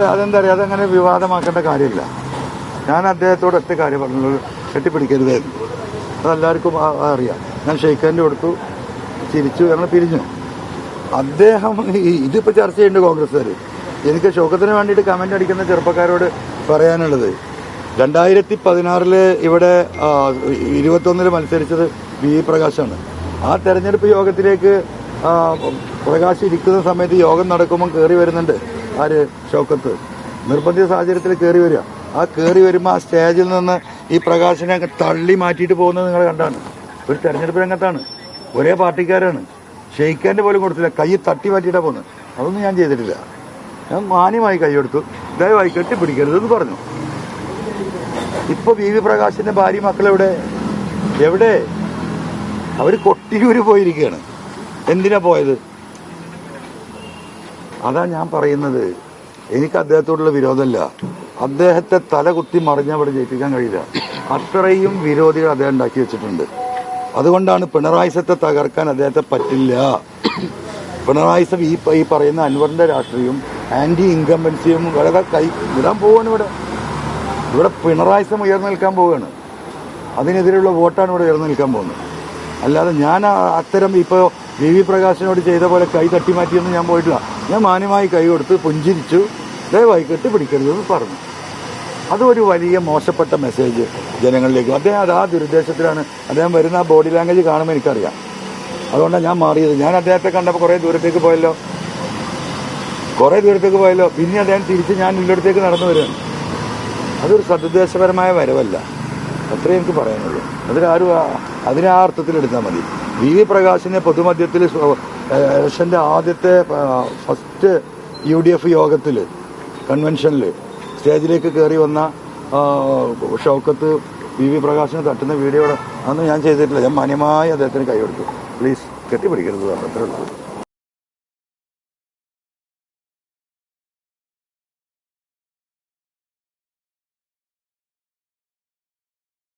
അതെന്താ പറയുക അതങ്ങനെ വിവാദമാക്കേണ്ട കാര്യമില്ല. ഞാൻ അദ്ദേഹത്തോട് ഒറ്റ കാര്യം പറഞ്ഞത്. കെട്ടിപ്പിടിക്കരുതായിരുന്നു. അതെല്ലാവർക്കും അറിയാം. ഞാൻ ഷെയ്ഖാന്റെ കൊടുത്തു ചിരിച്ചു ഞങ്ങൾ പിരിഞ്ഞു. അദ്ദേഹം ഈ- ഇതിപ്പോ ചർച്ച ചെയ്യുന്നുണ്ട് കോൺഗ്രസ്സുകാർ എനിക്ക് ശോകത്തിന് വേണ്ടിയിട്ട് കമന്റ് അടിക്കുന്ന ചെറുപ്പക്കാരോട് പറയാനുള്ളത്. രണ്ടായിരത്തി പതിനാറിൽ ഇവിടെ ഇരുപത്തൊന്നിൽ മത്സരിച്ചത് വി. പ്രകാശാണ്. ആ തെരഞ്ഞെടുപ്പ് യോഗത്തിലേക്ക് പ്രകാശ് ഇരിക്കുന്ന സമയത്ത് യോഗം നടക്കുമ്പോൾ കയറി വരുന്നുണ്ട്. ആര്? ഷൗക്കത്ത് നിർബന്ധിത സാഹചര്യത്തിൽ കയറി വരിക. ആ കയറി വരുമ്പോൾ ആ സ്റ്റേജിൽ നിന്ന് ഈ പ്രകാശനെ തള്ളി മാറ്റിയിട്ട് പോകുന്നത് നിങ്ങൾ കണ്ടാണ്. ഒരു തെരഞ്ഞെടുപ്പ് രംഗത്താണ്. ഒരേ പാർട്ടിക്കാരാണ്. ഷെയ്ക്കാന്റെ പോലും കൊടുത്തില്ല. കൈ തട്ടി മാറ്റിയിട്ടാണ് പോകുന്നത്. അതൊന്നും ഞാൻ ചെയ്തിട്ടില്ല. ഞാൻ മാന്യമായി കൈ കൊടുത്തു ദയവായി കെട്ടിപ്പിടിക്കരുതെന്ന് പറഞ്ഞു. ഇപ്പൊ വി വി പ്രകാശിന്റെ ഭാര്യ മക്കളെവിടെ? എവിടെ? അവർ കൊട്ടിയൂര് പോയിരിക്കുകയാണ്. എന്തിനാ പോയത്? അതാ ഞാൻ പറയുന്നത്. എനിക്ക് അദ്ദേഹത്തോടുള്ള വിരോധമല്ല. അദ്ദേഹത്തെ തലകുത്തി മറിഞ്ഞ അവിടെ ജയിപ്പിക്കാൻ കഴിയില്ല. അത്രയും വിരോധികൾ അദ്ദേഹം ഉണ്ടാക്കി വെച്ചിട്ടുണ്ട്. അതുകൊണ്ടാണ് പിണറായി സത്തെ തകർക്കാൻ അദ്ദേഹത്തെ പറ്റില്ല. പിണറായിസം ഈ ഈ പറയുന്ന അൻവറിന്റെ രാഷ്ട്രീയവും ആന്റി ഇൻകംബൻസിയും വളരെ കൈ വിടാൻ പോവാണ് ഇവിടെ. ഇവിടെ പിണറായി സം ഉയർന്നു നിൽക്കാൻ പോവുകയാണ് അതിനെതിരെയുള്ള വോട്ടാണ് ഇവിടെ ഉയർന്നു നിൽക്കാൻ പോകുന്നത്. അല്ലാതെ ഞാൻ അത്തരം ഇപ്പോൾ വി വി പ്രകാശിനോട് ചെയ്ത പോലെ കൈ തട്ടി മാറ്റിയൊന്നും ഞാൻ പോയിട്ടില്ല. ഞാൻ മാന്യമായി കൈ കൊടുത്ത് പുഞ്ചിരിച്ചു. ദയവായി കെട്ടിപ്പിടിക്കരുതെന്ന് പറഞ്ഞു. അതൊരു വലിയ മോശപ്പെട്ട മെസ്സേജ് ജനങ്ങളിലേക്ക്. അദ്ദേഹം അത് ആ ദുരുദ്ദേശത്തിലാണ്. അദ്ദേഹം വരുന്ന ബോഡി ലാംഗ്വേജ് കാണുമ്പോൾ എനിക്കറിയാം. അതുകൊണ്ടാണ് ഞാൻ മാറിയത്. ഞാൻ അദ്ദേഹത്തെ കണ്ടപ്പോൾ കുറേ ദൂരത്തേക്ക് പോയല്ലോ. കുറേ ദൂരത്തേക്ക് പോയല്ലോ. പിന്നെ അദ്ദേഹം തിരിച്ച് ഞാൻ ഇല്ലടത്തേക്ക് നടന്നു വരികയാണ് അതൊരു സദുദ്ദേശപരമായ വരവല്ല. അത്രേ എനിക്ക് പറയാനുള്ളൂ. അതിലാരും അതിനെ ആ അർത്ഥത്തിൽ എടുത്താൽ മതി. വി വി പ്രകാശിനെ പൊതുമധ്യത്തിൽ ഇലക്ഷന്റെ ആദ്യത്തെ ഫസ്റ്റ് യു ഡി എഫ് യോഗത്തിൽ കൺവെൻഷനിൽ സ്റ്റേജിലേക്ക് കയറി വന്ന ഷൗക്കത്ത് വി വി പ്രകാശിനെ തട്ടുന്ന വീഡിയോ അന്ന് ഞാൻ ചെയ്തിട്ടില്ല. ഞാൻ മാന്യമായി അദ്ദേഹത്തിന് കൈ കൊടുത്തു. പ്ലീസ് കെട്ടിപ്പിടിക്കരുത് അത്രേ ഉള്ളൂ.